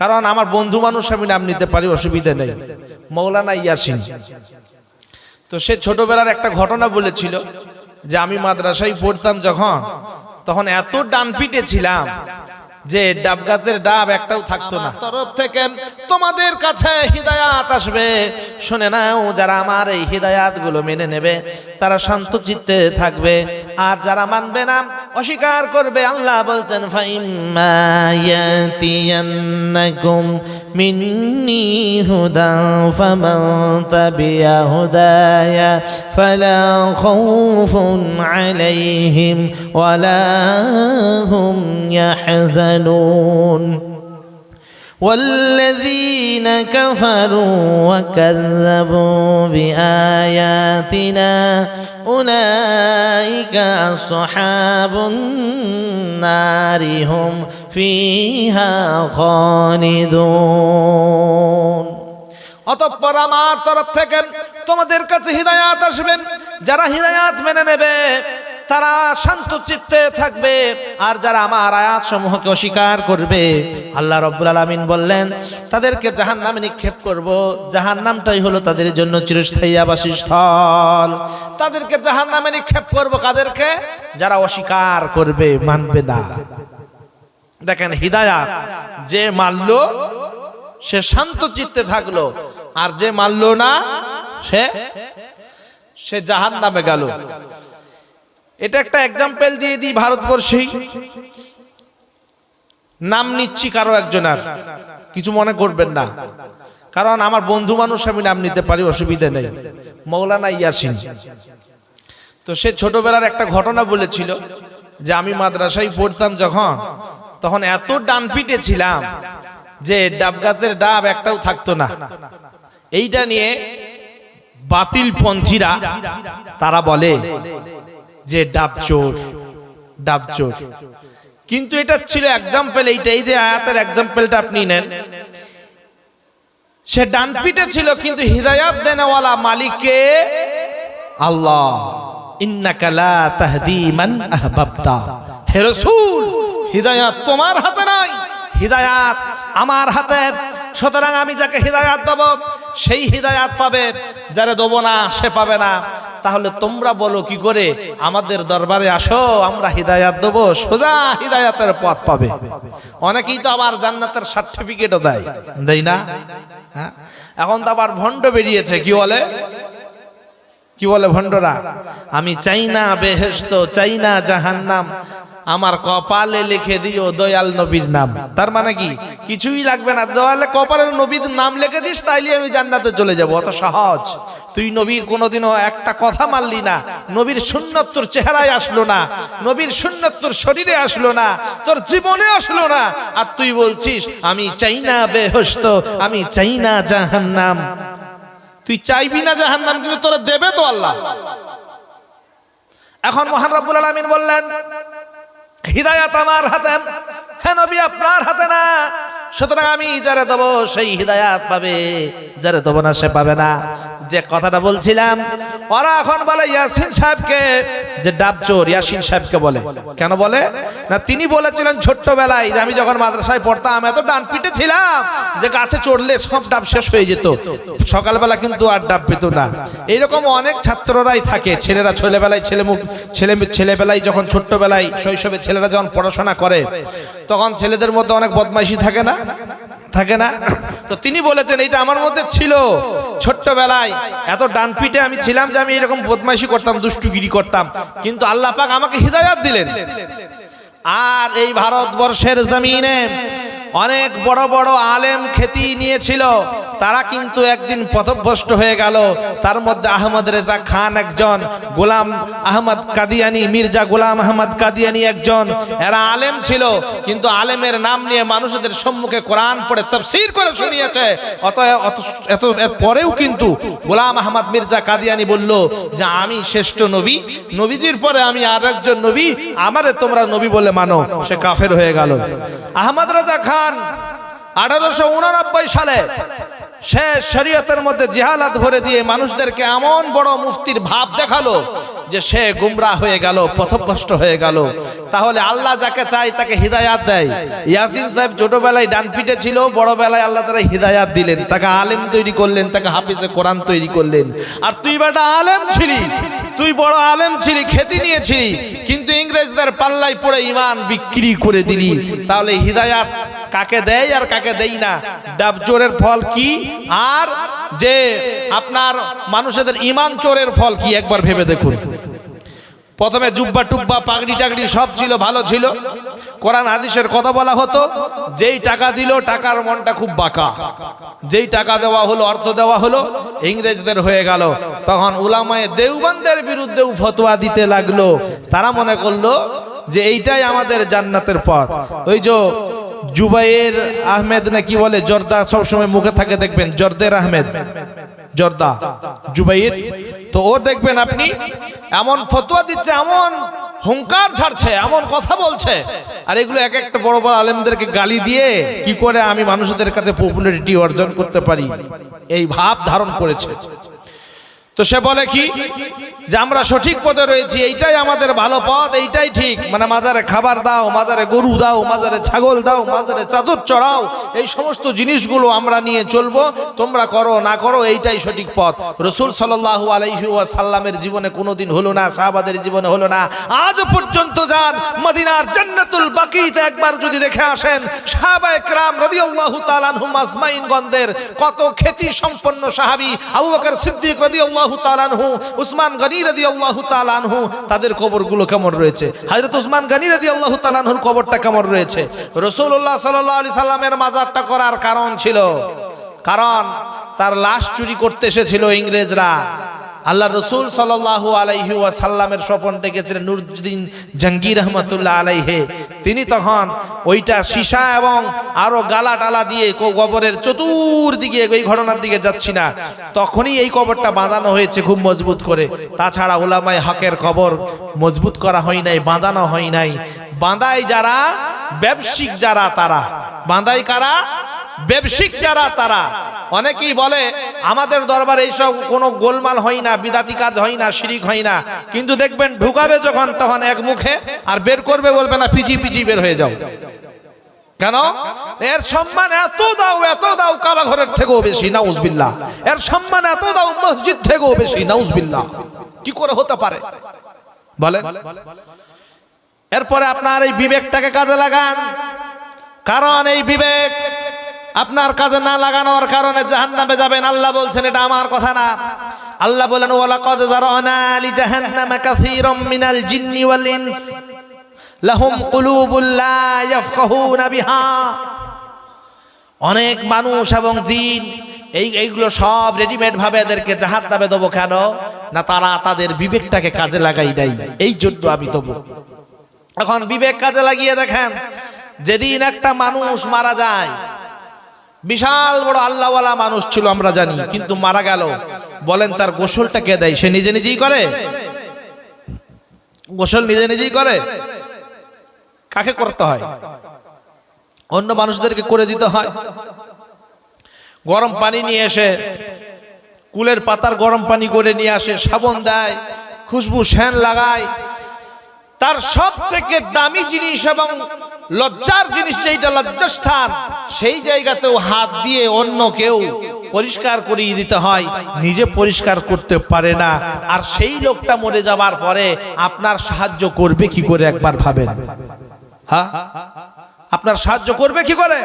কারণ আমার বন্ধু মানুষ আমি নাম নিতে পারি, অসুবিধা নেই। মৌলানা ইয়াসিন। তো সে ছোটবেলার একটা ঘটনা বলেছিল যে আমি মাদ্রাসায় পড়তাম যখন, তখন এত ডান পিটে ছিলাম যে ডাব গাছের ডাব একটাও থাকতো না। তরফ থেকে তোমাদের কাছে হৃদয়াত আসবে। শুনে নাও যারা আমার এই হৃদয়াতগুলো মেনে নেবে তারা শান্ত চিত্তে থাকবে। আর যারা মানবে না অস্বীকার করবে। আল্লাহ বলছেন ফাইম্মা মিন্নি হুদা ফামান তাবিয়া হুদায়া ফালা খাউফুন আলাইহিম ওয়ালা হুম ইয়াহজানুন والذين كفروا وكذبوا بآياتنا أولئك أصحاب النار هم فيها خالدون অতঃপর আমার তরফ থেকে তোমাদের কাছে হৃদয়াত আসবে যারা হৃদয়াত মেনে নেবে তারা শান্ত চিত্তে থাকবে আর যারা আমার আয়াত সমূহকে অস্বীকার করবে, আল্লাহ রব্বুল আলমিন বললেন, তাদেরকে জাহান নামে নিক্ষেপ করব। জাহান নামটাই হলো তাদের জন্য চিরস্থায়ী আবাসী স্থল। তাদেরকে জাহান নামে নিক্ষেপ করব কাদেরকে? যারা অস্বীকার করবে, মানবে না। দেখেন হৃদয়াত যে মানলো সে শান্ত চিত্তে থাকল। আর যে মানলো না, সে সে জাহান নামে গেল। এটা একটা এক্সাম্পল দিয়ে দিই ভারতবর্ষেই। নাম নিচ্ছি কারও একজনের। কিছু মনে করবেন না। কারণ আমার বন্ধু মানুষ আমি নাম নিতে পারি, অসুবিধা নেই। মৌলানা ইয়াসিন। তো সে ছোটবেলার একটা ঘটনা বলেছিল যে আমি মাদ্রাসায় পড়তাম যখন, তখন এত ডান পিটে ছিলাম যে ডাব গাছের ডাব একটাও থাকতো না। এইটা নিয়ে বাতিল পন্থীরা তারা বলে যে ডাব চোর ডাব চোর। কিন্তু এটা ছিল এক্সাম্পল এইটা, এই যে আয়াতের এক্সাম্পলটা আপনি নেন। সে ডান পিটে ছিল, কিন্তু হৃদয়াত দেনেওয়ালা মালিককে আল্লাহ হে রাসূল, হৃদয়াত তোমার হাতে নাই। হৃদয়াত আমার হাতে সুতরাং আমি যাকে হৃদয়াত দেব, সেই হৃদয়াত পাবে। যারা দেবো না, সে পাবে না। তাহলে তোমরা বলো কি করে? আমাদের দরবারে আসো, আমরা হৃদয়াত দেবো, সোজা হৃদয়াতের পথ পাবে। অনেকেই তো আবার জান্নাতের সার্টিফিকেটও দেয়। দেয় না? হ্যাঁ? এখন তো আবার ভণ্ড বেরিয়েছে, কি বলে? কি বলে ভণ্ডরা? আমি চাই না বেহেস্ত চাই না জাহান্নাম। আমার কপালে লিখে দিও দয়াল নবীর নাম। তার মানে কি? কিছুই লাগবে না। দেওয়ালে কপালের নবীর নাম লিখে দিস, তাইলে আমি জান্নাতে চলে যাব। অত সহজ। তুই নবীর কোনোদিনও একটা কথা মানলি না। নবীর সুন্নত তোর চেহারায় আসলো না। নবীর সুন্নত শরীরে আসলো না। তোর জীবনে আসলো না। আর তুই বলছিস, আমি চাই না বেহস্ত, আমি চাই না জাহান্নাম। তুই চাইবি না জাহান্নাম, কিন্তু তোরা দেবে তো আল্লাহ। এখন মহান রব্বুল আলামিন বললেন হৃদায়াত আমার হাতে। হ্যাঁ নবী, আপনার হাতে না। সুতরাং আমি যারা দেবো সেই হৃদায়াত পাবে, যারা দেবো না সে পাবে না। যে কথাটা বলছিলাম, ওরা এখন বলে ইয়াসিন সাহেবকে, যে ডাব চোর ইয়াসিন সাহেবকে বলে। কেন বলে? না, তিনি বলেছিলেন ছোট্টবেলায় যে আমি যখন মাদ্রাসায় পড়তাম, এত ডান পিটে ছিলাম যে গাছে চড়লে সব ডাব শেষ হয়ে যেত। সকালবেলা কিন্তু আর ডাব পেত না। এইরকম অনেক ছাত্ররাই থাকে, ছেলেরা ছেলেবেলায় ছেলে মুখ ছেলে ছেলেবেলায় যখন ছোট্টবেলায় শৈশবে ছেলেরা যখন পড়াশোনা করে, তখন ছেলেদের মধ্যে অনেক বদমাইশি থাকে না? থাকে না? তো তিনি বলেছেন এটা আমার মধ্যে ছিল ছোট্টবেলায়। এত ডান পিঠে আমি ছিলাম যে আমি এরকম বদমাইশি করতাম, দুষ্টুগিরি করতাম। কিন্তু আল্লাহ পাক আমাকে হৃদায়াত দিলেন। আর এই ভারতবর্ষের জমিনে অনেক বড় বড় আলেম খ্যাতি নিয়েছিল। তারা কিন্তু একদিন পথভ্রষ্ট হয়ে গেল। তার মধ্যে আহমদ রেজা খান একজন, গোলাম আহমদ কাদিয়ানি, মির্জা গোলাম আহমদ কাদিয়ানি একজন। এরা আলেম ছিল, কিন্তু আলেমের নাম নিয়ে মানুষদের সম্মুখে কোরআন পড়ে তফসির করে শুনিয়েছে। অত, এত, এর পরেও কিন্তু গোলাম আহমদ, মির্জা কাদিয়ানি বলল যে, আমি শ্রেষ্ঠ নবী, নবীজির পরে আমি আর একজন নবী, আমারে তোমরা নবী বলে মানো। সে কাফের হয়ে গেল। আহমদ রাজা খান আঠারোশো সালে সে শরীয়তের মধ্যে জেহালাত ভরে দিয়ে মানুষদেরকে এমন বড় মুফতির ভাব দেখাল যে সে গুমরা হয়ে গেল, পথভ্রষ্ট হয়ে গেল। তাহলে আল্লাহ যাকে চায় তাকে হিদায়াত দেয়। ইয়াসিন সাহেব ছোটবেলায় ডান পিঠে ছিল, বড়বেলায় আল্লাহ তারা হিদায়াত দিলেন। তাকে আলেম তৈরি করলেন, তাকে হাফিজে কোরআন তৈরি করলেন। আর তুই বেটা আলেম ছিলি, তুই বড় আলেম ছিলি খ্যাতি নিয়েছিলি, কিন্তু ইংরেজদের পাল্লাই পড়ে ইমান বিক্রি করে দিলি। তাহলে হিদায়াত কাকে দেয় আর কাকে দেই না? ডাব চোরের ফল কি? আর যে আপনার মানুষদের ইমান চোরের ফল কি? একবার ভেবে দেখুন। প্রথমে জুব্বা টুব্বা, পাগড়ি টাগড়ি সব ছিল, ভালো ছিল। কোরআন হাদিসের কথা বলা হতো, যেই টাকা দিল, টাকার মনটা খুব বাঁকা। যেই টাকা দেওয়া হলো, অর্থ দেওয়া হলো, ইংরেজদের হয়ে গেল। তখন উলামায়ে দেওবন্দের বিরুদ্ধেও ফতোয়া দিতে লাগল। তারা মনে করল যে এইটাই আমাদের জান্নাতের পথ। ওই যে জুবাইর আহমেদ না কি বলে, জর্দা সবসময় মুখে থাকে, দেখবেন, জর্দের আহমেদ, জর্দা, জুবাইর। তো ওর দেখবেন আপনি এমন ফতোয়া দিচ্ছে, এমন হুঙ্কার ছাড়ছে এমন কথা বলছে। আর এগুলো এক একটা বড় বড় আলেমদেরকে গালি দিয়ে কি করে আমি মানুষদের কাছে পপুলারিটি অর্জন করতে পারি? এই ভাব ধারণ করেছে। তো সে বলে কি? যে আমরা সঠিক পথে রয়েছি, এইটাই আমাদের ভালো পথ, এইটাই ঠিক। মানে মাজারে খাবার দাও, মাজারে গরু দাও, মাজারে ছাগল দাও, মাজারে চাদর চড়াও, এই সমস্ত জিনিসগুলো আমরা নিয়ে চলবো, তোমরা করো, না করো, এইটাই সঠিক পথ। রসুল সাল্লাহ সাল্লামের জীবনে কোনোদিন হলো না, সাহাবাদের জীবনে হলো না। আজ পর্যন্ত যান মদিনার জান্নাতুল বাকিতে একবার যদি দেখে আসেন সাহাবা একরাম রাদিয়াল্লাহু তাআলা আনহুম আজমাইনগণদের কত খ্যাতি সম্পন্ন সাহাবী, আবু বকর সিদ্দিক রাদিয়াল্লাহু তাআলা আনহু, উসমান গনি রাদিয়াল্লাহু তাআলা আনহু, তাদের কবরগুলো কেমন রয়েছে? হযরত উসমান গনি রাদিয়াল্লাহু তাআলা আনহুর কবরটা কেমন রয়েছে? রাসূলুল্লাহ সাল্লাল্লাহু আলাইহি সাল্লামের মাজারটা করার কারণ ছিল, কারণ তার লাশ চুরি করতে এসেছিল ইংরেজরা। আল্লাহ রসুল সাল্লাহ আলাইহি ওয়াসাল্লামের স্বপন দেখেছিলেন নুরুদ্দিন জাঙ্গির রহমতুল্লাহ আলাইহে। তিনি তখন ওইটা সীসা এবং আরও গালা টালা দিয়ে কবরের চতুর্দিকে এই ঘটনার দিকে যাচ্ছি না। তখনই এই কবরটা বাঁধানো হয়েছে খুব মজবুত করে। তাছাড়া ওলামায় হকের কবর মজবুত করা হয় নাই, বাঁধানো হয় নাই। বাঁধাই যারা ব্যবসায়িক যারা তারা। বাঁধাই কারা? ব্যবসায়িক যারা তারা। অনেকেই বলে, আমাদের দরবারে এইসব কোনো গোলমাল হয় না, বিদাতি কাজ হয় না, শিরিক হয় না। কিন্তু দেখবেন, ঢুকাবে যখন, তখন এক মুখে আর বের করবে বলবে, না, পিচি পিচি, বের হয়ে যাও। কেন? এর সম্মান এত দাও এত দাও, কাবা ঘরের থেকেও বেশি নাউজবিল্লা এর সম্মান এত দাও, মসজিদ থেকেও বেশি নাউজবিল্লা কি করে হতে পারে? বলেন। এরপরে আপনার এই বিবেকটাকে কাজে লাগান। কারণ এই বিবেক আপনার কাজে না লাগানোর কারণে জাহান্নামে যাবেন। আল্লাহ বলছেন, এটা আমার কথা না। আল্লাহ বলেন, ওয়ালাকাদ যারানা লি জাহান্নামা কাসীরাম মিনাল জিন্নি ওয়াল লাহুম কুলুবুল লা বিহা। অনেক মানুষ এবং জিন, এই এইগুলো সব রেডিমেড ভাবে এদেরকে জাহাজ নামে দেবো কেন? না, তারা তাদের বিবেকটাকে কাজে লাগাই নাই। এই জন্য আমি দেবো। এখন বিবেক কাজে লাগিয়ে দেখেন, যেদিন একটা মানুষ মারা যায় বিশাল বড় আল্লাহওয়ালা মানুষ ছিল, আমরা জানি, কিন্তু মারা গেল। বলেন তার গোসলটা কে দেয়? সে নিজে নিজেই করে? গোসল নিজে নিজেই করে? কাকে করতে হয়? অন্য মানুষদেরকে করে দিতে হয়। গরম পানি নিয়ে এসে, কুলের পাতার গরম পানি করে নিয়ে আসে, সাবন দেয়, খুশবু, শ্যান লাগায় তার সব থেকে দামি জিনিস এবং লজ্জার জিনিস যেটা লজ্জাস্থান, সেই জায়গাতেও হাত দিয়ে অন্য কেউ পরিষ্কার করিয়ে দিতে হয়, নিজে পরিষ্কার করতে পারে না। আর সেই লোকটা মরে যাবার পরে আপনার সাহায্য করবে কি করে একবার ভাবেন? হ্যাঁ? আপনার সাহায্য করবে কি করে?